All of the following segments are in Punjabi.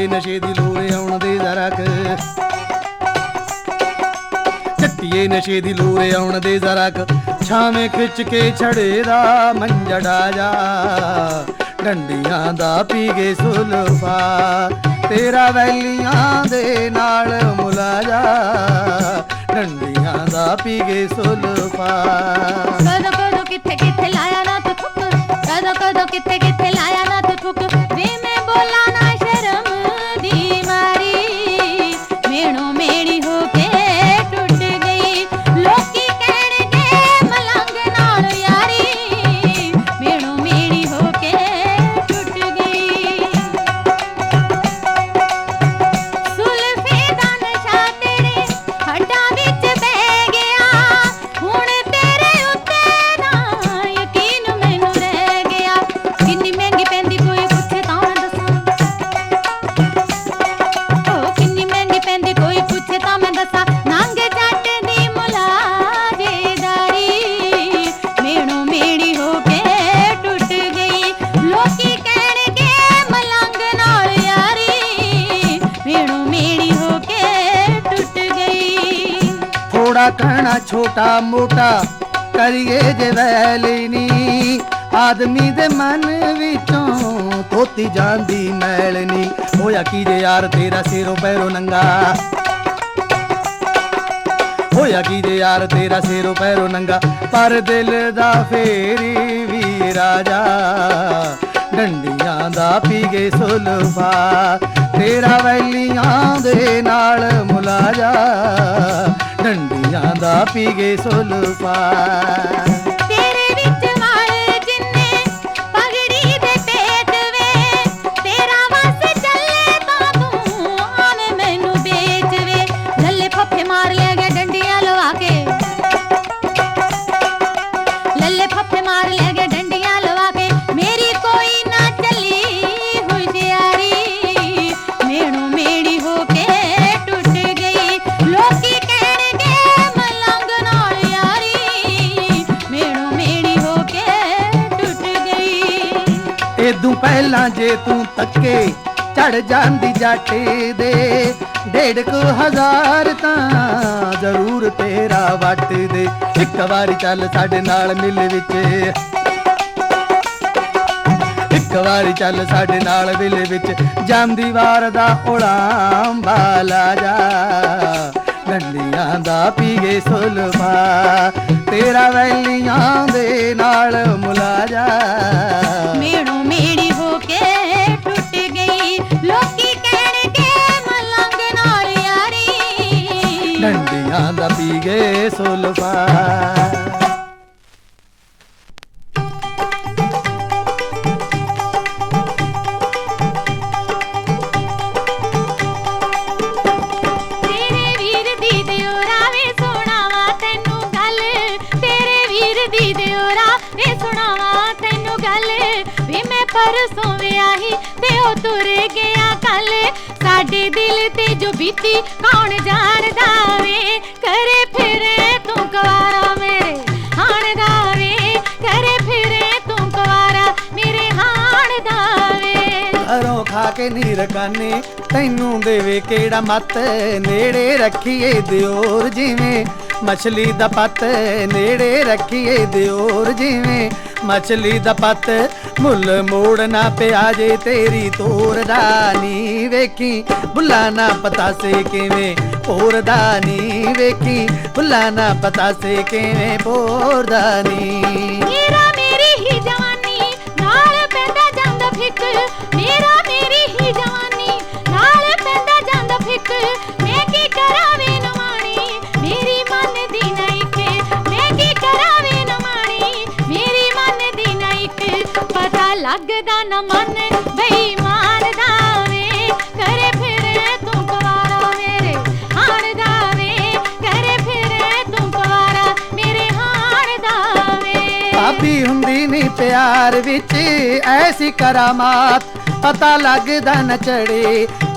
ਜੱਟੀਏ ਨਸ਼ੇ ਦੀ ਲੋਰੇ ਆਉਣ ਦੇ ਜ਼ਰਾ ਕ ਜੱਟੀਏ ਨਸ਼ੇ ਦੀ ਲੋਰੇ ਆਉਣ ਦੇ ਜ਼ਰਾ ਕ ਛਾਵੇਂ ਖਿੱਚ ਕੇ ਛੜੇ ਦਾ ਮੰਜੜਾ ਜਾ। ਡੰਡੀਆਂ ਦਾ ਪੀ ਸੁਲਫਾ। ਤੇਰਾ ਵੈਲੀਆਂ ਦੇ ਨਾਲ ਮੁਲਾਜਾ ਡੰਡੀਆਂ ਦਾ ਪੀ ਗਏ ਸੁਲਫਾ। ਕਦੋਂ ਕਦੋਂ ਕਿੱਥੇ ਕਿੱਥੇ ਲਾਇਆ ਨਾ ਤੂੰ ਕਦੋਂ ਕਦੋਂ ਕਿੱਥੇ ਕਿੱਥੇ ਲਾਇਆ ਨਾ ਤੂੰ ਵੇ ਮੈਂ ਬੋਲਾਂ ਥੋੜਾ ਕਹਿਣਾ ਛੋਟਾ ਮੋਟਾ ਕਰੀਏ ਜੇ ਵੈਲੀ ਆਦਮੀ ਦੇ ਮਨ ਵਿੱਚੋਂ ਧੋਤੀ ਜਾਂਦੀ ਮੈਲ ਹੋਇਆ ਕੀ ਜੇ ਯਾਰ ਤੇਰਾ ਸਿਰੋਂ ਪੈਰੋਂ ਨੰਗਾ ਹੋਇਆ ਕੀ ਜੇ ਯਾਰ ਤੇਰਾ ਸਿਰੋਂ ਪੈਰੋਂ ਨੰਗਾ ਪਰ ਦਿਲ ਦਾ ਫੇਰੀ ਵੀ ਰਾਜਾ ਡੰਡੀਆਂ ਦਾ ਪੀ ਗਏ ਸੁਲਫਾ ਤੇਰਾ ਵੈਲੀਆਂ ਦੇ ਨਾਲ ਮੁਲਾਜਾ ਡੰਡੀਆਂ ਦਾ ਪੀ ਜੇ ਤੂੰ ਤੱਕੇ ਚੜ ਜਾਂਦੀ ਜੱਟ ਦੇ ਡੇਢ ਕੁ ਹਜ਼ਾਰ ਤਾਂ ਜ਼ਰੂਰ ਤੇਰਾ ਵੱਟ ਦੇ। ਇੱਕ ਵਾਰੀ ਚੱਲ ਸਾਡੇ ਨਾਲ ਮਿਲ ਵਿੱਚ। ਇੱਕ ਵਾਰੀ ਚੱਲ ਸਾਡੇ ਨਾਲ ਮਿਲ ਵਿੱਚ। ਜਾਂਦੀ ਵਾਰ ਦਾ ਉਲਾਮ ਬਾਲਾ ਜਾ। ਗੰਡੀਆਂ ਦਾ ਪੀ ਸੁਲਮਾ ਤੇਰਾ ਵੈਲੀਆਂ ਦੇ ਨਾਲ ਮੁਲਾਜਾ ਮੇਣੋ ਮੇੜੀ ਹੋ ਗੱਲ। ਵੇ ਮੈਂ ਪਰਸੋਂ ਵਿਆਹੀ ਤੇ ਉਹ ਤੁਰ ਗਿਆ ਕੱਲ। ਸਾਡੇ ਦਿਲ ਤੇ ਜੋ ਬੀਤੀ ਕੌਣ ਜਾਣਦਾ ਵੇ? ਕਰੇ ਫਿਰੇ ਤੂੰ ਕੁਵਾਰਾ ਮੇਰੇ ਹਾਣ ਦਾ ਵੇ ਕਰੇ ਫਿਰੇ ਤੂੰ ਕੁਵਾਰਾ ਮੇਰੇ ਹਾਣ ਦਾ ਵੇ ਘਰੋਂ ਖਾ ਕੇ ਨੀ ਰਕਾਨੇ ਤੈਨੂੰ ਦੇਵੇ ਕਿਹੜਾ ਮੱਤ? ਨੇੜੇ ਰੱਖੀਏ ਦਿਓਰ ਜਿਵੇਂ ਮਛਲੀ ਦਾ ਪੱਤ ਨੇੜੇ ਰੱਖੀਏ ਦਿਓਰ ਜਿਵੇਂ। ਮਛਲੀ ਦਾ ਪੱਤ ਮੁੱਲ ਮੋੜ ਨਾ ਪਿਆ ਜੇ ਤੇਰੀ ਤੋਰ ਦਾ ਵੇਖੀ। ਬੁੱਲਾ ਨਾ ਪਤਾ ਸੇ ਕਿਵੇਂ ਪੋਰਦਾ ਨੀ ਵੇਖੀ। ਬੁੱਲਾ ਨਾ ਪਤਾ ਸੇ ਕਿਵੇਂ ਪੋਰਦਾ ਨੀ ਮੇਰਾ ਮੇਰੀ ਹੀ ਜਵਾਨੀ ਨਾਲ ਪੈਂਦਾ ਜਾਂਦਾ ਫਿੱਕ ਮੇਰਾ ਮੇਰੀ ਲੱਗਦਾ ਨਾ ਮਨ ਬੇਈਮਾਨ ਦਾ ਵੇ। ਕਰੇ ਫਿਰੇ ਤੂੰ ਕੁਵਾਰਾ ਮੇਰੇ ਹਾਣ ਦਾ ਵੇ। ਕਰੇ ਫਿਰੇ ਤੂੰ ਕੁਵਾਰਾ ਮੇਰੇ ਹਾਣ ਦਾ ਵੇ। ਭਾਬੀ ਹੁੰਦੀ ਨਹੀਂ ਪਿਆਰ ਵਿੱਚ, ਐਸੀ ਕਰਾਮਾਤ। ਪਤਾ ਲੱਗਦਾ ਨ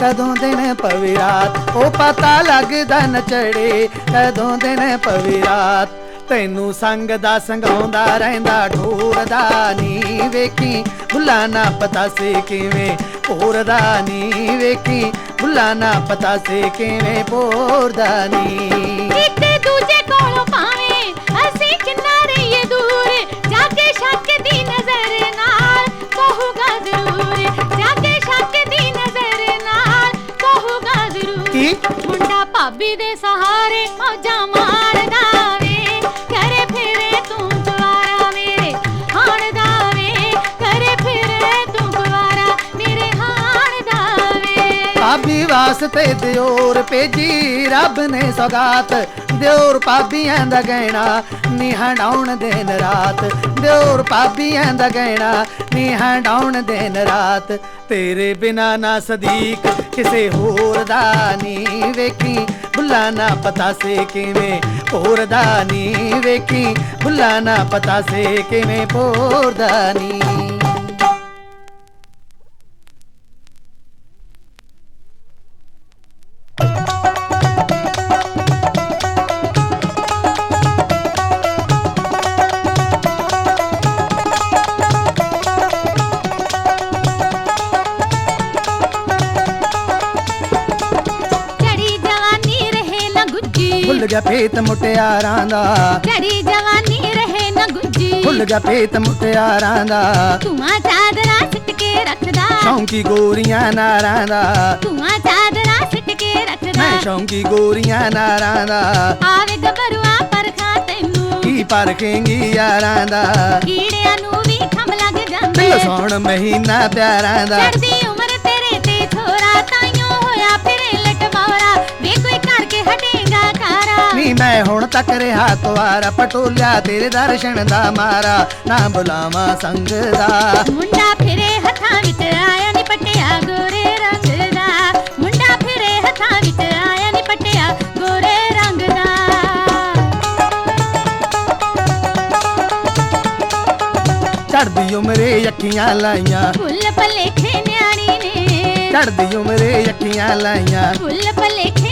ਕਦੋਂ ਦਿਨ ਪਵੇ ਰਾਤ ਉਹ ਪਤਾ ਲੱਗਦਾ ਨ ਚੜੇ, ਕਦੋਂ ਦਿਨ ਪਵੇ ਰਾਤ ਤੈਨੂੰ ਸੰਗ ਦਾ ਸੰਗਾਉਂਦਾ ਰਹਿੰਦਾ ਢੋਰਦਾ ਨੀ ਵੇਖੀ। ਭੁੱਲਾ ਨਾ ਪਤਾ ਸੇ ਕਿਵੇਂ ਪੋਰਦਾ ਨੀ ਵੇਖੀ। ਭੁੱਲਾ ਨਾ ਪਤਾ ਸੇ ਕਿਵੇਂ ਪੋਰਦਾ ਨੀ। ਇੱਕ ਦੂਜੇ ਕੋਲੋਂ ਪਾਵੇਂ ਅਸੀਂ ਕਿੰਨਾ ਰਹੀਏ ਦੂਰ ਜਾ ਕੇ ਸ਼ੱਕ ਦੀ ਨਜ਼ਰ ਨਾਲ ਕਹੂਗਾ ਜ਼ਰੂਰ ਜਾ ਕੇ ਸ਼ੱਕ ਦੀ ਨਜ਼ਰ ਨਾਲ ਕਹੂਗਾ ਜ਼ਰੂਰ। ਕੀ? ਮੁੰਡਾ ਭਾਬੀ ਦੇ ਸਹਾਰੇ ਮੌਜਾਂ ਮਾਰਦਾ ਭਾਬੀ ਵਾਸਤੇ ਦਿਓਰ ਭੇਜੀ, ਰੱਬ ਨੇ ਸੌਗਾਤ। ਦਿਓਰ ਭਾਬੀਆਂ ਦਾ ਗਹਿਣਾ ਨੀ ਹੰਡਾਉਣ ਦਿਨ ਰਾਤ। ਦਿਓਰ ਭਾਬੀਆਂ ਦਾ ਗਹਿਣਾ ਨੀ ਹੰਡਾਉਣ ਦਿਨ ਰਾਤ। ਤੇਰੇ ਬਿਨਾ ਨਾ ਸਦੀਕ ਕਿਸੇ ਹੋਰ ਦਾ ਨੀ ਵੇਖੀ। ਭੁੱਲਾ ਨਾ ਪਤਾ ਸੇ ਕਿਵੇਂ ਹੋਰ ਦਾ ਨੀ ਵੇਖੀ। ਭੁੱਲਾ ਨਾ ਪਤਾ ਸੇ ਕਿਵੇਂ ਪੋਰਦਾ ਨੀ ਚੜੀ ਗਿਆ ਫੇਤ ਮੁਟਿਆਰਾਂ ਦਾ ਚੜੀ ਜਵਾਨੀ ਰਹੇ ਨਾ ਗੁੱਜੀ ਭੁੱਲ ਗਿਆ ਫੇਤ ਮੁਟਿਆਰਾਂ ਦਾ ਧੂਆਂ ਚਾਦਰਾਂ ਸਿੱਟ ਕੇ ਰੱਖਦਾ ਸ਼ੌਂਕੀ ਗੋਰੀਆਂ ਨਾਰਾਂ ਦਾ ਧੂਆਂ ਚਾਦਰਾਂ ਸਿੱਟ ਕੇ ਰੱਖਦਾ ਮੈਂ ਸ਼ੌਂਕੀ ਗੋਰੀਆਂ ਨਾਰਾਂ ਦਾ ਆਵੇ ਗੱਭਰੂਆਂ ਪਰਖਾਂ ਤੈਨੂੰ ਕੀ ਪਰਖੇਂਗੀ ਯਾਰਾਂ ਦਾ ਕੀੜਿਆਂ ਨੂੰ ਵੀ ਖੰਭ ਲੱਗ ਜਾਂਦੇ ਦਿਲ ਸੌਣ ਮਹੀਨਾ ਪਿਆਰਾਂ ਦਾ ਚੜਦੀ ਕਾਰਾ ਨੀ ਮੈਂ ਹੁਣ ਤੱਕ ਰਿਹਾ ਕੁਵਾਰਾ ਪਟੋਲਿਆ ਤੇਰੇ ਦਰਸ਼ਨ ਦਾ ਮਾਰਾ ਨਾ ਬੁਲਾਵਾ ਸੰਗ ਦਾ। ਮੁੰਡਾ ਫਿਰੇ ਹੱਥਾਂ ਵਿੱਚ ਆਇਆ ਨੀ ਪਟਿਆ ਗੋਰੇ ਰੰਗ ਦਾ। ਮੁੰਡਾ ਫਿਰੇ ਹੱਥਾਂ ਵਿੱਚ ਆਇਆ ਨੀ ਪਟਿਆ ਗੋਰੇ ਰੰਗ ਦਾ। ਚੜਦੀ ਉਮਰੇ ਅੱਖੀਆਂ ਲਾਈਆਂ। ਫੁੱਲ ਭਲੇਖੇ ਨਿਆਣੀ ਨੇ। ਚੜਦੀ ਉਮਰੇ ਅੱਖੀਆਂ ਲਾਈਆਂ। ਫੁੱਲ ਭਲੇਖੇ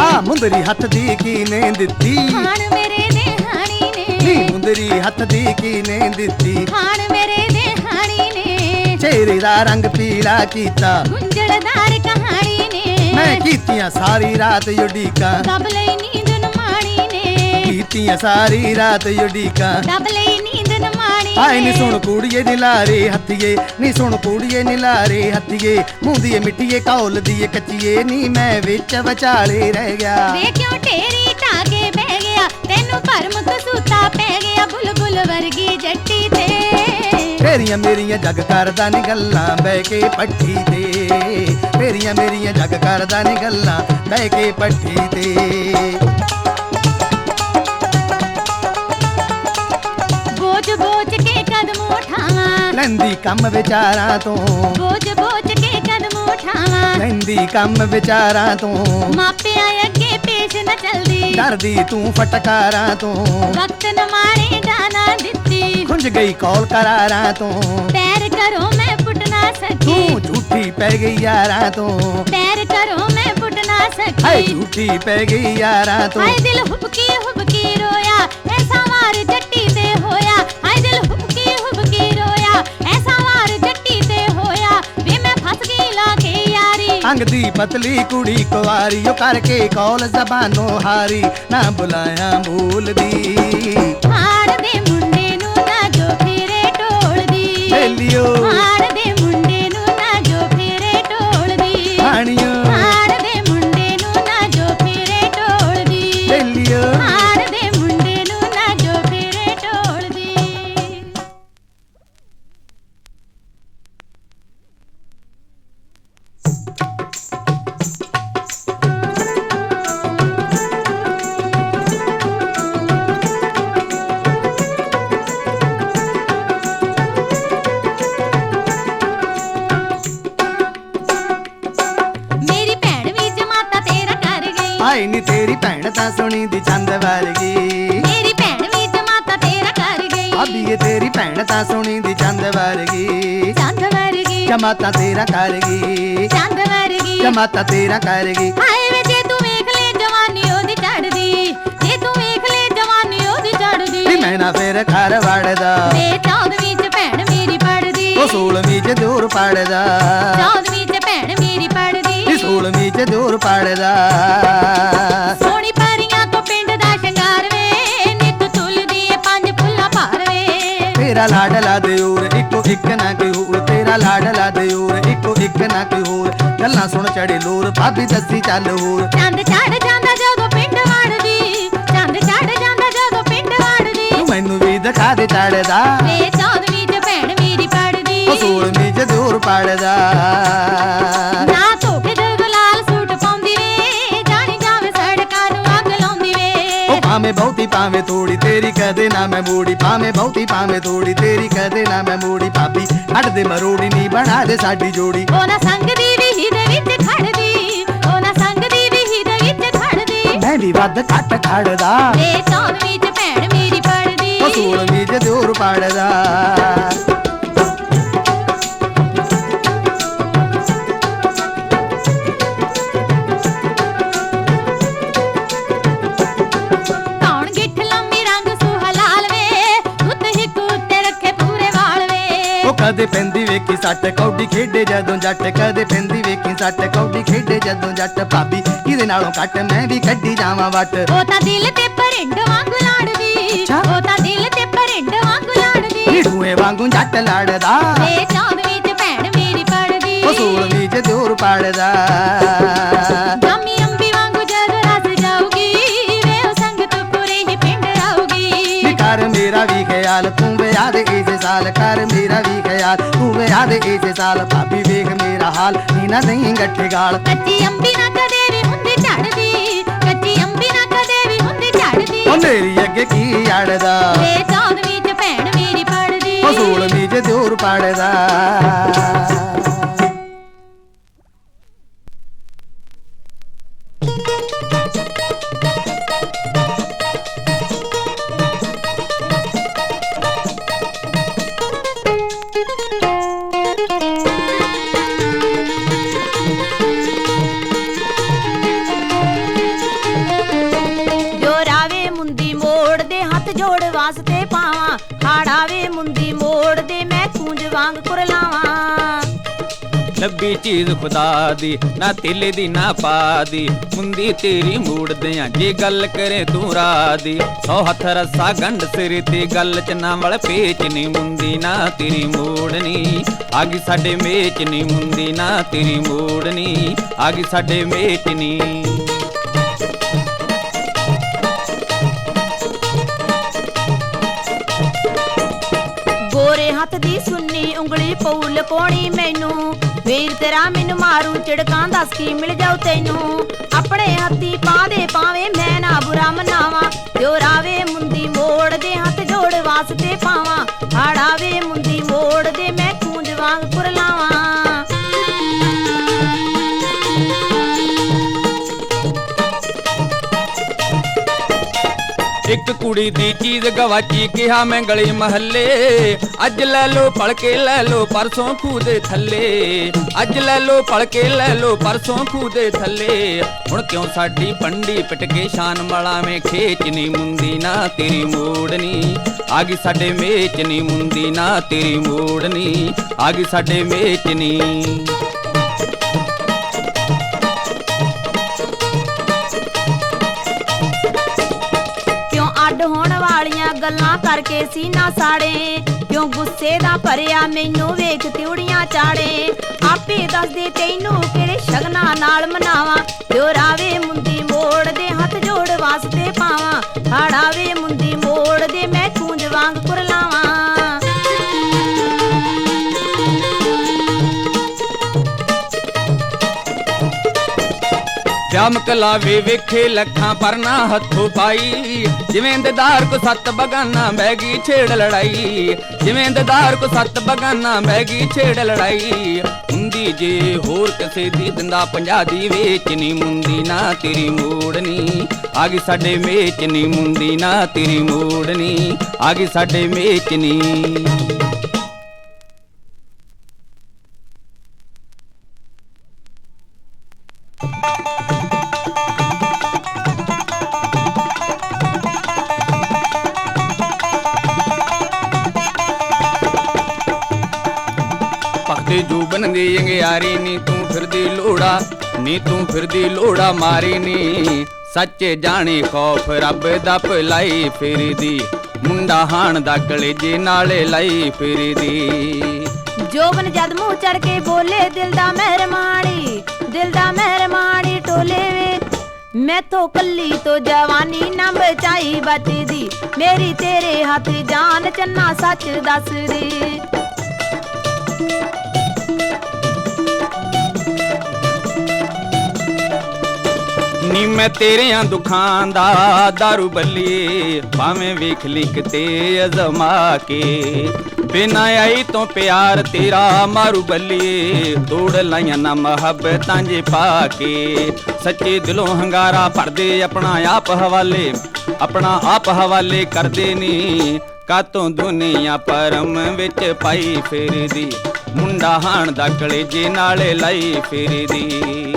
ਆ ਮੁੰਦਰੀ ਹੱਥ ਦੀ ਕੀ ਨੇ ਦਿੱਤੀ? ਖਾਣ ਮੇਰੇ ਦੇ ਹਾਣੀ ਨੀ। ਨੇ ਮੁੰਦਰੀ ਹੱਥ ਦੀ ਕੀ ਨੇ ਦਿੱਤੀ? ਖਾਣ ਮੇਰੇ ਦੇ ਹਾਣੀ ਨੇ। ਚਿਹਰੇ ਦਾ ਰੰਗ ਪੀਲਾ ਕੀਤਾ। ਗੁੰਝਲਦਾਰ ਕਹਾਣੀ ਨੇ। ਮੈਂ ਕੀਤੀਆਂ ਸਾਰੀ ਰਾਤ ਉਡੀਕਾਂ। ਦਬ ਲਈ ਨੀਂਦ ਨ ਮਾਣੀ ਨੇ। ਕੀਤੀਆਂ ਸਾਰੀ ਰਾਤ ਉਡੀਕਾਂ। ਦਬ ਲਈ ਨੀਂਦ ਨ। ਸੁਣ ਕੁੜੀਏ ਨੀ ਲਾਰੇ ਹੱਥੀਏ ਨੀ ਸੁਣ ਕੁੜੀਏ ਨੀ ਲਾਰੇ ਹੱਥੀਏ ਮੂੰਦੀਏ ਮਿੱਟੀਏ ਕੌਲ ਦੀਏ ਕੱਚੀਏ ਨੀ ਮੈਂ ਵਿੱਚ ਵਿਚਾਲੇ ਰਹਿ ਗਿਆ। ਵੇ ਕਿਉਂ ਢੇਰੀ ਢਾਕੇ ਬਹਿ ਗਿਆ? ਤੈਨੂੰ ਭਰਮ ਕਸੂਤਾ ਪੈ ਗਿਆ ਬੁਲਬੁਲ ਵਰਗੀ ਜੱਟੀ ਤੇ। ਤੇਰੀਆਂ ਮੇਰੀਆਂ ਜੱਗ ਕਰਦਾ ਨੀ ਗੱਲਾਂ ਬਹਿ ਕੇ ਪੱਠੀ ਤੇ। ਤੇਰੀਆਂ ਮੇਰੀਆਂ ਜੱਗ ਕਰਦਾ ਨੀ ਗੱਲਾਂ ਬਹਿ ਕੇ ਪੱਠੀ ਤੇ। ਉਠਾਵਾਂ ਲੈਂਦੀ ਕੰਮ ਵਿਚਾਰਾਂ ਤੋਂ ਬੋਝ ਬੋਝ ਕੇ ਕਦਮ ਉਠਾਵਾਂ ਲੈਂਦੀ ਕੰਮ ਵਿਚਾਰਾਂ ਤੋਂ ਮਾਪਿਆਂ ਅੱਗੇ ਪੇਸ਼ ਨਾ ਚਲਦੀ ਡਰਦੀ ਤੂੰ ਫਟਕਾਰਾਂ ਤੋਂ ਵਕਤ ਨ ਮਾਰੇ ਜਾਣਾ ਦਿੱਤੀ ਖੁੰਝ ਗਈ ਕੌਲ ਕਰਾਰਾਂ ਤੋਂ ਪੈਰ ਕਰੋ ਮੈਂ ਪੁੱਟ ਨਾ ਸਕੀ ਤੂੰ ਝੂਠੀ ਪੈ ਗਈ ਯਾਰਾਂ ਤੋਂ ਪੈਰ ਕਰੋ ਮੈਂ ਪੁੱਟ ਨਾ ਹਾਏ ਸਕੀ ਝੂਠੀ ਪੈ ਗਈ ਯਾਰਾਂ ਤੋਂ ਹਾਏ ਦਿਲ ਹੁਬਕੀ ਹੁਬਕੀ ਰੋਇਆ ਐਸਾ ਵਾਰ ਜੱਟੀ ਅੰਗ ਦੀ ਪਤਲੀ ਕੁੜੀ ਕੁਆਰੀ ਉਹ ਕਰਕੇ ਕੌਲ ਜ਼ਬਾਨੋਂ ਹਾਰੀ ਨਾ ਬੁਲਾਇਆ ਬੋਲਦੀ ਹਾੜ ਦੇ ਕਰ ਗਈ ਆਈ ਨੀ ਤੇਰੀ ਭੈਣ ਤਾਂ ਸੁਣੀ ਦੀ ਚੰਦ ਵਰਗੀ। ਮੇਰੀ ਭੈਣ ਵੀ ਜਮਾਤਾ ਤੇਰਾ ਕਰ ਗਈ। ਆਬੀਏ ਤੇਰੀ ਭੈਣ ਤਾਂ ਸੁਣੀ ਦੀ ਚੰਦ ਵਰਗੀ। ਚੰਦ ਵਰਗੀ। ਜਮਾਤਾ ਤੇਰਾ ਕਰਗੀ ਚੰਦ ਵਰਗੀ। ਜਮਾਤਾ ਤੇਰਾ ਕਰਗੀ ਹਾਏ ਵੇ ਜੇ ਤੂੰ ਵੇਖ ਲੈ ਜਵਾਨੀ ਉਹਦੀ ਚੜਦੀ। ਜੇ ਤੂੰ ਵੇਖ ਲੈ ਜਵਾਨੀ ਉਹਦੀ ਚੜਦੀ। ਵੀ ਮੈਂ ਨਾ ਫੇਰ ਘਰ ਵੜਦਾ। ਵੇ ਚੌਦਵੀਂ ਚ ਭੈਣ ਮੇਰੀ ਪੜਦੀ। ਉਹ ਸੋਲਵੀਂ ਚ ਦੂਰ ਪੜਦਾ। ਚੌਦਵੀਂ ਚ ਭੈਣ ਮੇਰੀ ਪੜਦੀ। ਸੋਲਵੀਂ ਚ ਦੂਰ ਪੜਦਾ। ਸੋਹਣੀ ਪਰੀਆਂ ਤੋਂ ਪਿੰਡ ਦਾ ਸ਼ਿੰਗਾਰ ਵੇ ਨਿੱਤ ਤੁਲਦੀ ਏ ਪੰਜ ਫੁੱਲਾਂ ਭਾਰ ਵੇ। ਤੇਰਾ ਲਾਡਲਾ ਦਿਓਰ ਇੱਕੋ ਇੱਕ ਨਾ ਕੋਈ ਹੋਰ ਤੇਰਾ ਲਾਡਲਾ ਦਿਓਰ ਇੱਕੋ ਇੱਕ ਨਾ ਕੋਈ ਹੋਰ ਗੱਲਾਂ ਸੁਣ ਚੜੇ ਲੋਰ ਭਾਬੀ ਦੱਸੀ ਚੱਲ ਹੋਰ। ਚੰਦ ਚੜ ਜਾਂਦਾ ਜਦੋਂ ਪਿੰਡ ਵੜਦੀ ਚੰਦ ਚੜ ਜਾਂਦਾ ਜਦੋਂ ਪਿੰਡ ਵੜਦੀ। ਤੂੰ ਮੈਨੂੰ ਵੀ ਦਿਖਾ ਦੇ ਚੜਦਾ ਵੇ ਚੌਦਵੀਂ ਚ ਭੈਣ ਮੇਰੀ ਪੜਦੀ ਉਹ ਸੋਲਵੀਂ ਚ ਦੂਰ ਪੜਦਾ। ਨਾ ਭਾਵੇਂ ਬਹੁਤੀ ਭਾਵੇਂ ਥੋੜੀ ਤੇਰੀ ਕਦੇ ਨਾ ਮੈਂ ਮੋੜੀ। ਭਾਵੇਂ ਬਹੁਤੀ ਭਾਵੇਂ ਥੋੜੀ ਤੇਰੀ ਕਦੇ ਨਾ ਮੈਂ ਮੋੜੀ। ਭਾਬੀ ਹੱਡ ਦੇ ਮਰੋੜੀ ਨਹੀਂ ਬਣਾ ਦੇ ਸਾਡੀ ਜੋੜੀ। ਉਹ ਨਾ ਸੰਗ ਦੀ ਵਿਹੀ ਦੇ ਵਿੱਚ ਖੜਦੀ ਉਹ ਨਾ ਸੰਗ ਦੀ ਵਿਹੀ ਦੇ ਵਿੱਚ ਖੜਦੀ। ਮੈਂ ਵੀ ਵੱਧ ਘੱਟ ਖੜਦਾ। ਵੇ ਚੌਦਵੀਂ ਚ ਭੈਣ ਮੇਰੀ ਪੜਦੀ। ਉਹ ਸੋਲਵੀਂ ਚ ਦੂਰ ਪੜਦਾ। ਕਦੇ ਪੈਂਦੀ ਵੇਖੀ ਸੱਟ ਕੌਡੀ ਖੇਡੇ ਜਦੋਂ ਜੱਟ। ਕਦੇ ਪੈਂਦੀ ਵੇਖੀ ਸੱਟ ਕੌਡੀ ਖੇਡੇ ਜਦੋਂ ਜੱਟ। ਭਾਬੀ ਇਹਦੇ ਨਾਲੋਂ ਕੱਟ ਮੈਂ ਵੀ ਕੱਢੀ ਜਾਵਾਂ ਵੱਟ। ਉਹ ਤਾਂ ਦਿਲ ਤੇ ਪਰਿੰਡ ਵਾਂਗੂ ਲਾੜਦੀ। ਉਹ ਤਾਂ ਦਿਲ ਤੇ ਪਰਿੰਡ ਵਾਂਗੂ ਲਾੜਦੀ। ਧੂਏ ਵਾਂਗੂ ਜੱਟ ਲੜਦਾ। ਵੇ ਚੌਦਵੀਂ ਚ ਭੈਣ ਮੇਰੀ ਪੜਦੀ। ਉਹ ਸੋਲਵੀਂ ਚ ਦੂਰ ਪੜਦਾ। ਖਿਆਲ ਤੂੰ ਵਿਆਹ ਦੇ ਇਸੇ ਸਾਲ ਭਾਬੀ ਵੇਖ ਮੇਰਾ ਹਾਲ ਨੀ ਨਾ ਨਹੀਂ ਗੱਠੇ ਗਾਲ। ਕੱਚੀ ਅੰਬੀ ਨਾ ਕਦੇ ਵੀ ਹੁੰਦੀ ਝੜਦੀ ਕੱਚੀ ਅੰਬੀ ਨਾ ਕਦੇ ਵੀ ਹੁੰਦੀ ਝੜਦੀ। ਉਹ ਮੇਰੀ ਅੱਗੇ ਕੀ ਅੜਦਾ? ਵੇ ਚੌਦਵੀਂ ਚ ਭੈਣ ਮੇਰੀ ਪੜਦੀ। ਉਹ ਸੋਲਵੀਂ ਚ ਦੂਰ ਪੜਦਾ। ਲੱਭੀ ਚੀਜ਼ ਖੁਦਾ ਦੀ, ਨਾ ਤਿਲ ਦੀ, ਨਾ ਪਾ ਦੀ। ਮੁੰਦੀ ਤੇਰੀ ਮੂੜਦੇ ਜੇ ਗੱਲ ਕਰੇ ਤੂੰ ਰਾਹ ਦੀ। ਸੌ ਹੱਥ ਰੱਸਾ ਗੰਢ ਸਿਰ ਤੇ, ਗੱਲ ਚ ਨਾ ਵਲ ਪੇਚ ਮੁੰਦੀ, ਨਾ ਤੇਰੀ ਮੂੜਨੀ ਆ ਸਾਡੇ ਮੇਚ ਨੀ ਮੁੰਦੀ, ਨਾ ਤੇਰੀ ਮੂੜਨੀ ਆ ਸਾਡੇ ਮੇਚ ਗੋਰੇ ਹੱਥ ਦੀ ਸੁੰਨੀ, ਉਂਗਲੀ ਪਊ ਲਕੋਣੀ ਮੈਨੂੰ ਵੀਰ ਤੇਰਾ ਮੈਨੂੰ ਮਾਰੂ, ਝਿੜਕਾਂ ਦੱਸ ਕੀ ਮਿਲ ਜਾਉ ਤੈਨੂੰ। ਆਪਣੇ ਹੱਥੀ ਪਾ ਦੇ ਪਾਵੇਂ, ਮੈਂ ਨਾ ਬੁਰਾ ਮਨਾਵਾਂ। ਜੋ ਰਾਵੇ ਮੁੰਦੀ ਮੋੜ ਦੇ ਹੱਥ ਜੋੜ ਵਾਸਤੇ ਪਾਵਾਂ। ਹਾੜਾਵੇ ਮੁੰਦੀ ਮੋੜ ਦੇ ਮੈਂ ਕੂੰਜ ਵਾਂਗ ਕੁਰਲਾਵਾਂ ਇੱਕ ਕੁੜੀ ਦੀ ਚੀਜ਼ ਗਵਾਚੀ ਕਿਹਾ ਮੈਂ ਗਲੀ ਮਹੱਲੇ। ਅੱਜ ਲੈ ਲੋ ਪੜ ਕੇ ਲੈ ਲੋ ਪਰਸੋਂ ਖੂਹ ਥੱਲੇ। ਅੱਜ ਲੈ ਲੋ ਪੜ ਕੇ ਲੈ ਲੋ ਪਰਸੋਂ ਖੂਹ ਦੇ ਥੱਲੇ। ਹੁਣ ਕਿਉਂ ਸਾਡੀ ਪੰਡੀ ਪਿਟ ਕੇ ਸ਼ਾਨ ਮਲਾਵੇਂ ਖੇਚ ਨੀ ਮੁੰਦੀ ਨਾ ਤੇਰੀ ਮੋੜਨੀ। ਆਗੀ ਸਾਡੇ ਮੇਚ ਨੀ ਮੁੰਦੀ ਨਾ ਤੇਰੀ ਮੋੜਨੀ। ਆਗੀ ਸਾਡੇ ਮੇਚ ਗੱਲਾਂ ਕਰਕੇ ਸੀਨਾ ਸਾੜੇ। ਕਿਉਂ ਗੁੱਸੇ ਦਾ ਭਰਿਆ ਮੈਨੂੰ ਵੇਖ ਤਿਉੜੀਆਂ ਚਾੜੇ। ਆਪੇ ਦੱਸਦੇ ਤੈਨੂੰ ਕਿਹੜੇ ਸ਼ਗਨਾ ਨਾਲ ਮਨਾਵਾਂ। ਜੋ ਰਾਵੇ ਮੁੰਦੀ ਮੋੜ ਦੇ ਹੱਥ ਜੋੜ ਵਾਸਤੇ ਪਾਵਾਂ। ਹਾੜਾਵੇ ਮੁੰਦੀ ਮੋੜ ਦੇ ਮੈਂ ਚਮਕ ਲਾਵੇ ਵੇਖੇ ਲੱਖਾਂ ਪਰਨਾ ਹੱਥੋਂ ਪਾਈ। ਜਿਵੇਂ ਦਦਾਰ ਕੋ ਸੱਤ ਬਗਾਨਾ ਬਹਿ ਛੇੜ ਲੜਾਈ। ਜਿਵੇਂ ਦਦਾਰ ਕੋ ਸੱਤ ਬਗਾਨਾ ਬਹਿ ਛੇੜ ਲੜਾਈ। ਹੁੰਦੀ ਜੇ ਹੋਰ ਕਿਸੇ ਦੀ, ਦਿੰਦਾ ਪੰਜਾ ਦੀ ਵੇਚਨੀ ਮੁੰਦੀ, ਨਾ ਤੇਰੀ ਮੋੜਨੀ। ਆ ਗਈ ਸਾਡੇ ਮੇਚਨੀ ਮੁੰਦੀ, ਨਾ ਤੇਰੀ ਮੋੜਨੀ। ਆ ਗਈ ਸਾਡੇ ਮੇਚਨੀ ਤੇ ਜੂਬਨ ਦੀ ਯੰਗਿਆਰੀ ਨੀ ਤੂੰ ਫਿਰਦੀ ਲੋੜਾ, ਨੀ ਤੂੰ ਫਿਰਦੀ ਲੋੜਾ ਮਾਰੀ ਨੀ। ਸੱਚੇ ਜਾਣੇ ਖੌਫ ਰੱਬ ਦਾ ਭਲਾਈ ਫਿਰਦੀ, ਮੁੰਡਾ ਹਾਣ ਦਾ ਕਲੇਜੇ ਨਾਲੇ ਲਈ ਫਿਰਦੀ। ਜੋਬਨ ਜਦ ਮੂੰਹ ਚੜ ਕੇ ਬੋਲੇ, ਦਿਲ ਦਾ ਮਹਿਰਮਾਣੀ ਦਿਲ ਦਾ ਮਹਿਰਮਾਣੀ ਟੋਲੇ ਵੇ। ਮੈਥੋਂ ਕੱਲੀ ਤੋਂ ਜਵਾਨੀ ਨਾ ਬਚਾਈ ਬਚਦੀ, ਮੇਰੀ ਤੇਰੇ ਹੱਥ ਜਾਨ ਚੰਨਾ ਸੱਚ ਦੱਸਦੀ। ਮੈਂ ਤੇਰਿਆਂ ਦੁੱਖਾਂ ਦਾ ਦਾਰੂ ਬੱਲੀ, ਭਾਵੇਂ ਵੇਖ ਲਿਖ ਤੇ ਅਜ਼ਮਾ ਕੇ। ਬਿਨਾਂ ਆਈ ਤੋਂ ਪਿਆਰ ਤੇਰਾ ਮਾਰੂ ਬੱਲੀ ਤੋੜ ਲਾਈਆਂ ਨਾ ਮੁਹੱਬਤਾਂ ਜੇ ਪਾ ਕੇ। ਸੱਚੇ ਦਿਲੋਂ ਹੰਗਾਰਾ ਭਰਦੇ ਆਪਣਾ ਆਪ ਹਵਾਲੇ, ਆਪਣਾ ਆਪ ਹਵਾਲੇ ਕਰਦੇ ਨੀ। ਕਾਤੋਂ ਦੁਨੀਆ ਪਰਮ ਵਿੱਚ ਪਾਈ ਫਿਰਦੀ, ਮੁੰਡਾ ਹਾਣ ਦਾ ਕਲੇਜੇ ਨਾਲੇ ਲਈ ਫਿਰਦੀ।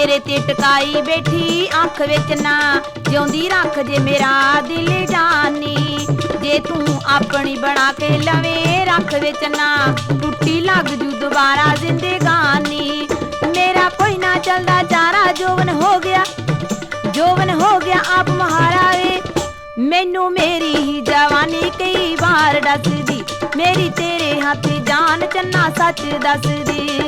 ਤੇਰੇ ਤੇ ਟਕਾਈ ਬੈਠੀ ਅੱਖ ਵਿੱਚ ਨਾ, ਜਿਉਂਦੀ ਰੱਖ ਜੇ ਮੇਰਾ ਦਿਲ ਜਾਨੀ। ਜੇ ਤੂੰ ਆਪਣੀ ਬਣਾ ਕੇ ਲਵੇਂ, ਰੱਖ ਵਿੱਚ ਨਾ, ਟੁੱਟੀ ਲੱਗ ਜੂ ਦੁਬਾਰਾ ਜ਼ਿੰਦਗਾਨੀ। ਮੇਰਾ ਕੋਈ ਨਾ ਚੱਲਦਾ, ਚਾਰਾ ਜੋਵਨ ਹੋ ਗਿਆ। ਜੋਵਨ ਹੋ ਗਿਆ ਆਪ ਮਹਾਰਾ ਵੇ ਮੈਨੂੰ ਮੇਰੀ ਹੀ ਜਵਾਨੀ ਕਈ ਵਾਰ ਦੱਸਦੀ। ਮੇਰੀ ਤੇਰੇ ਹੱਥ ਜਾਨ ਚੰਨਾ ਸੱਚ ਦੱਸਦੀ।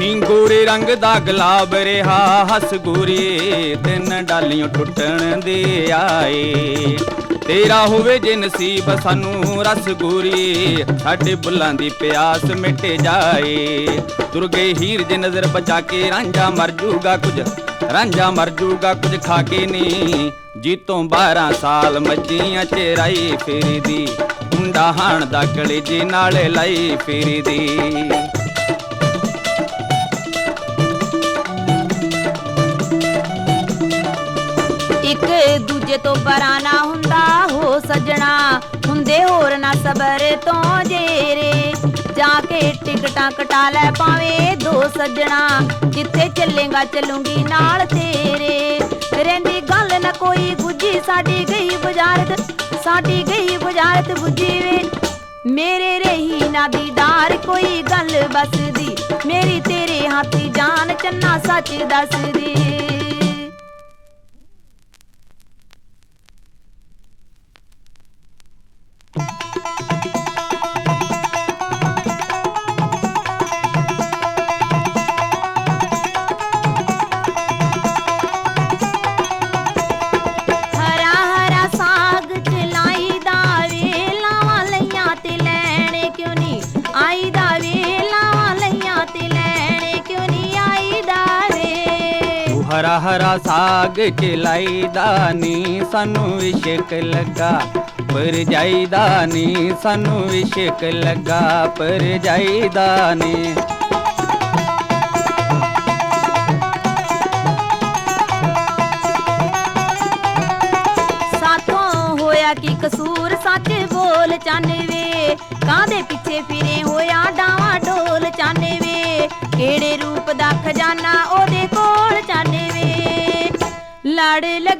ਨੀ ਗੋਰੇ ਰੰਗ ਦਾ ਗੁਲਾਬ ਰਿਹਾ, ਹੱਸ ਗੋਰੀ ਤਿੰਨ ਡਾਲੀਆਂ ਟੁੱਟਣ ਦੇ ਆਏ। ਤੇਰਾ ਹੋਵੇ ਜੇ ਨਸੀਬ ਸਾਨੂੰ ਰਸ ਗੋਰੀ, ਸਾਡੇ ਬੁੱਲਾਂ ਦੀ ਪਿਆਸ ਮਿਟ ਜਾਏ। ਦੁਰਗੇ ਹੀਰ ਜੇ ਨਜ਼ਰ ਬਚਾ ਕੇ ਰਾਂਝਾ ਮਰ ਜੂਗਾ ਕੁਝ, ਰਾਂਝਾ ਮਰ ਜੂਗਾ ਕੁਝ ਖਾ ਕੇ ਨੀ। ਜੀਤੋਂ 12 ਸਾਲ ਮੱਜੀਆਂ ਚ ਰਾਈ ਦੀ ਮੁੰਡਾ ਹਾਣ ਦਾ ਕਲੇਜੇ ਨਾਲ ਲਈ ਫਿਰਦੀ। ਦੀ ਦੂਜੇ ਤੋਂ ਪਰਾਨਾ ਹੁੰਦਾ, ਹੋ ਸਜਣਾ ਹੁੰਦੇ ਹੋਰ ਨਾ ਸਬਰ ਤੋਂ ਜੇਰੇ। ਜਾ ਕੇ ਟਿਕਟਾਂ ਕਟਾ ਲੈ ਪਾਵੇਂ ਦੋ ਸੱਜਣਾ, ਜਿੱਥੇ ਚੱਲੇਗਾ ਚੱਲੂਗੀ ਨਾਲ ਤੇਰੇ। ਰਹਿੰਦੀ ਗੱਲ ਨਾ ਕੋਈ ਗੁੱਜੀ ਸਾਡੀ ਗਈ ਬੁਝਾਰਤ ਸਾਡੀ ਗਈ ਬੁਝਾਰਤ ਬੁੱਝੀ ਵੇ। ਮੇਰੇ ਰਹੀ ਨਾ ਦੀਦਾਰ, ਕੋਈ ਗੱਲ ਬਸਦੀ ਮੇਰੀ ਤੇਰੇ ਹੱਥ ਜਾਨ, ਚੰਨਾ ਸੱਚ ਦੱਸਦੀ। ਹਰਾ ਸਾਗ ਚਲਾਈਦਾ ਨੀ, ਸਾਨੂੰ ਇਸ਼ਕ ਲੱਗਾ, ਪਰ ਜਾਈਦਾ ਨੀ, ਸਾਨੂੰ ਇਸ਼ਕ ਲੱਗਾ, ਪਰ ਜਾਈਦਾ ਨੀ। ਸਾਥੋਂ ਹੋਇਆ ਕੀ ਕਸੂਰ, ਸੱਚ ਬੋਲ ਚਾਨਵੇ ਕਾਹਦੇ ਪਿੱਛੇ ਫਿਰੇ ਹੋਇਆ ਡਾਵਾ ਢੋਲ ਚਾਨਵੇ ਕਿਹੜੇ ਰੂਪ ਦਾ ਖਜ਼ਾਨਾ ਉਹਦੇ ਲੜ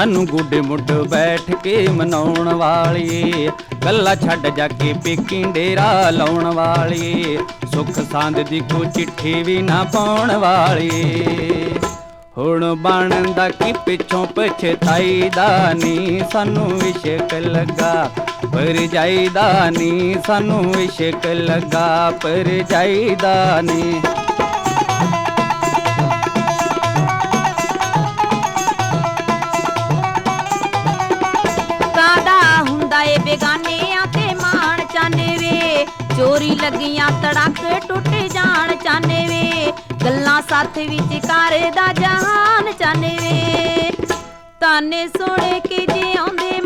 ਸਾਨੂੰ ਗੁੱਡੇ ਮੁੱਢ ਬੈਠ ਕੇ ਮਨਾਉਣ ਵਾਲੀ ਗੱਲਾਂ ਛੱਡ ਜਾ ਕੇ ਪੇਕੀ ਡੇਰਾ ਲਾਉਣ ਵਾਲੀ ਸੁੱਖ ਸਾਂਦ ਦੀ ਕੋ ਚਿੱਠੀ ਵੀ ਨਾ ਪਾਉਣ ਵਾਲੀ ਹੁਣ ਬਣਦਾ ਕੀ ਪਿੱਛੋਂ ਪਛਤਾਈ ਦਾ ਨੀ ਸਾਨੂੰ ਇਸ਼ਕ ਲੱਗਾ, ਪਰ ਜਾਈਦਾ ਨੀ ਸਾਨੂੰ ਇਸ਼ਕ ਲੱਗਾ, ਪਰ ਜਾਈਦਾ ਨੀ ਚੋਰੀ ਲੱਗੀਆਂ ਤੜਕ ਟੁੱਟ ਜਾਣ ਚਾਨੇ ਵੇ ਗੱਲਾਂ ਸਾਥ ਵਿੱਚ ਕਰਦਾ ਜਹਾਨ ਚਾਨੇ ਵੇ ਤਾਨੇ ਸੁਣ ਕੇ ਜਿਉਂਦੇ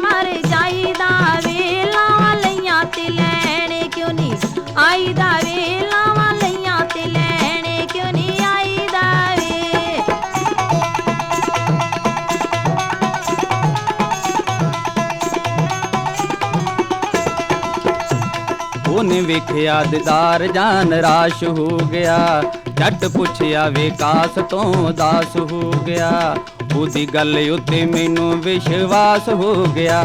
ਵੇਖਿਆ ਦਿਦਾਰ ਜਾਨ ਰਾਸ਼ ਹੋ ਗਿਆ। ਜੱਟ ਪੁੱਛਿਆ ਵਿਕਾਸ ਤੋਂ ਦਾਸ ਹੋ ਗਿਆ। ਉਹਦੀ ਗੱਲ ਉੱਤੇ ਮੈਨੂੰ ਵਿਸ਼ਵਾਸ ਹੋ ਗਿਆ।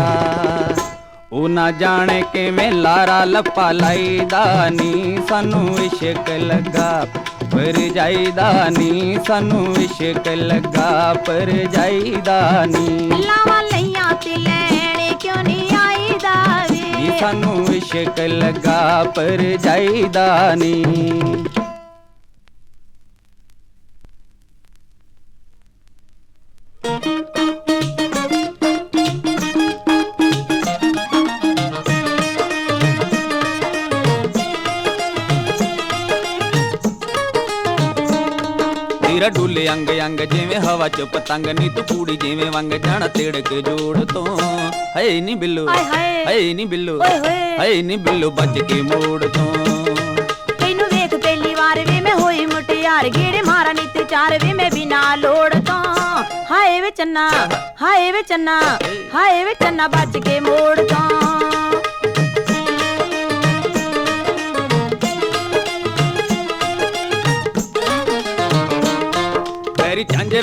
ਉਹ ਨਾ ਜਾਣੇ ਕਿਵੇਂ ਲਾਰਾ ਲੱਪਾ ਲਾਈਦਾ ਨੀ, ਸਾਨੂੰ ਇਸ਼ਕ ਲੱਗਾ, ਪਰ ਜਾਈਦਾ ਨੀ। ਸਾਨੂੰ ਇਸ਼ਕ ਲੱਗਾ, ਪਰ ਜਾਈਦਾ ਨੀ। ਲਾਵਾਂ ਸਾਨੂੰ ਇਸ਼ਕ ਲੱਗਾ ਪਰ ਜਾਈਦਾ ਨਹੀਂ। ਚ ਪਤੰਗ ਨੀ ਤੂੰ ਕੂੜੀ ਜਿਵੇਂ ਵੰਗ ਜਾਣਾ ਤੇੜਕ ਜੋੜ ਤੋਂ ਹਏ ਨੀ ਬਿੱਲੋ ਹਾਏ। ਹਏ ਨੀ ਬਿੱਲੋ ਹੋਏ। ਹਏ ਨੀ ਬਿੱਲੋ ਬੱਜ ਕੇ ਮੋੜ ਤੋਂ ਤੈਨੂੰ ਵੇਖ ਪਹਿਲੀ ਵਾਰ ਵੇ ਮੈਂ ਹੋਈ ਮੁਟਿਆਰ ਗੇੜੇ ਮਾਰਾ ਨਿਤ ਚਾਰ ਵੇ ਮੈਂ ਬਿਨਾ ਲੋੜ ਤੋਂ ਹਾਏ ਵੇ ਚੰਨਾ ਹਾਏ ਵੇ ਚੰਨਾ ਹਾਏ ਵੇ ਚੰਨਾ ਵੱਜ ਕੇ ਮੋੜ ਤੋਂ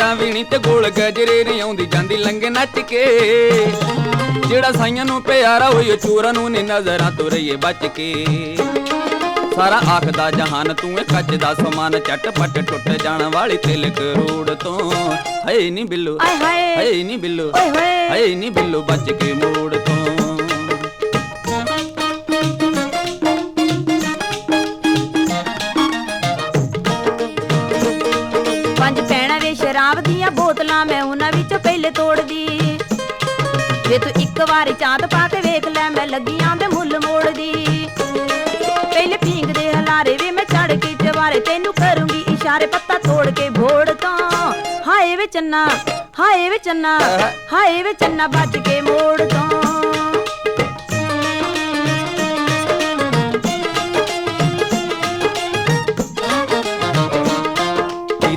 ਝਾਂਜਰਾਂ ਵੀਣੀ ਤੇ ਗੋਲ ਗਜਰੇ ਨਹੀਂ ਆਉਂਦੀ ਜਾਂਦੀ ਲੰਗੇ ਨੱਚ ਕੇ ਜਿਹੜਾ ਸਾਈਆਂ ਨੂੰ ਪਿਆਰਾ ਹੋਈ ਚੋਰਾਂ ਨੂੰ ਨੀ ਨਜ਼ਰਾਂ ਤੋਂ ਰਹੀਏ ਬਚ ਕੇ। ਸਾਰਾ ਆਖਦਾ ਜਹਾਨ ਤੂੰ ਏ ਕੱਜ ਦਾ ਸਮਾਨ ਝਟ ਪਟ ਟੁੱਟ ਜਾਣ ਵਾਲੀ ਤਿਲ ਕਰੋੜ ਤੋਂ। ਹਏ ਨੀ ਬਿੱਲੋ ਹਾਏ। ਹਏ ਨੀ ਬਿੱਲੋ ਓਏ ਹੋਏ। ਹਏ ਨੀ ਬਿੱਲੋ ਬਚ ਕੇ ਮੋੜ ਤੋਂ। ਜੇ ਤੂੰ ਇੱਕ ਵਾਰੀ ਚਾਂਦ ਪਾ ਕੇ ਵੇਖ ਲੈ ਮੈਂ ਲੱਗੀਆਂ ਦੇ ਮੁੱਲ ਮੋੜਦੀ। ਪਹਿਲੇ ਪੀਂਗ ਦੇ ਹਲਾਰੇ ਵੇ ਮੈਂ ਛੜ ਕੇ ਜਵਾਰੇ ਤੈਨੂੰ ਕਰੂੰਗੀ ਇਸ਼ਾਰੇ ਪੱਤਾ ਤੋੜ ਕੇ ਭੋੜ ਤੋਂ। ਹਾਏ ਵੇ ਚੰਨਾ ਹਾਏ ਵੇ ਚੰਨਾ ਹਾਏ ਵੇ ਚੰਨਾ ਵੱਜ ਕੇ ਮੋੜ ਤੋਂ।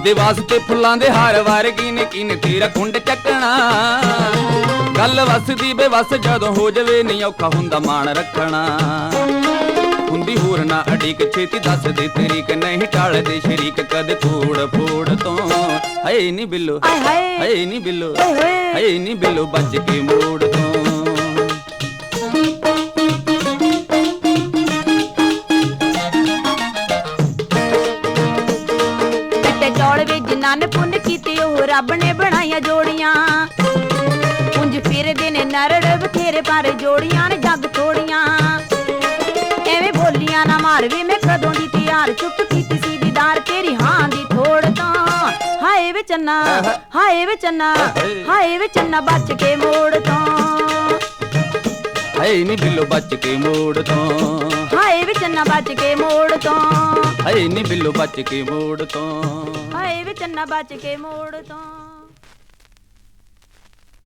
ਇਹਦੇ ਵਾਸਤੇ ਫੁੱਲਾਂ ਦੇ ਹਾਰ ਵਰਗੀ ਨੇ ਕਿਨ ਤੇਰਾ ਕੁੰਡ ਚੱਕਣਾ। ਗੱਲ ਵਸਦੀ ਬੇਵਸ ਜਦੋਂ ਹੋ ਜਵੇ ਨਹੀਂ ਔਖਾ ਹੁੰਦਾ ਮਾਣ ਰੱਖਣਾ। ਹੁੰਦੀ ਹੋਰ ਨਾ ਅੜੀਕ ਛੇਤੀ ਦੱਸ ਦੇ ਤਰੀਕ ਨਹੀਂ ਟਾਲਦੇ ਸ਼ਰੀਕ ਕਦ ਤੋੜ ਫੋੜ ਤੋਂ। ਹਏ ਨਹੀਂ ਬਿੱਲੋ ਹਾਏ। ਨਹੀਂ ਬਿੱਲੋ ਹਏ। ਨਹੀਂ ਬਿੱਲੋ ਬਚ ਕੇ ਮੋੜ ਨੇ ਕੀਤੇ ਉਹ ਰੱਬ ਨੇ ਬਣਾਈਆਂ ਜੋੜੀਆਂ। ਪੁੰਜ ਫਿਰਦੇ ਨੇ ਨਰੜ ਬਥੇਰੇ ਪਰ ਜੋੜੀਆਂ ਨੇ ਜੱਗ ਥੋੜੀਆਂ ਐਵੇਂ ਬੋਲੀਆਂ ਨਾ ਮਾਰ ਵੇ ਮੈਂ ਕਦੋਂ ਦੀ ਤਿਆਰ। ਚੁੱਪ ਕੀਤੀ ਸੀ ਦੀਦਾਰ ਤੇਰੀ ਹਾਂ ਦੀ ਥੋੜ ਤੋਂ। ਹਾਏ ਵੇ ਚੰਨਾ ਹਾਏ ਵੇ ਚੰਨਾ ਹਾਏ ਵੇ ਚੰਨਾ ਬਚ ਕੇ ਮੋੜ ਤੋਂ। ਹਏ ਨਹੀਂ ਬਿੱਲੋ ਬਚ ਕੇ ਮੋੜ ਤੋਂ। ਹਾਏ ਵੇ ਚੰਨਾ ਬਚ ਕੇ ਮੋੜ ਤੋਂ। ਹਏ ਨਹੀਂ ਬਿੱਲੋ ਬਚ ਕੇ ਮੋੜ ਤੋਂ। ਚੰਨਾ ਬਚ ਕੇ ਮੋੜ ਤੋਂ।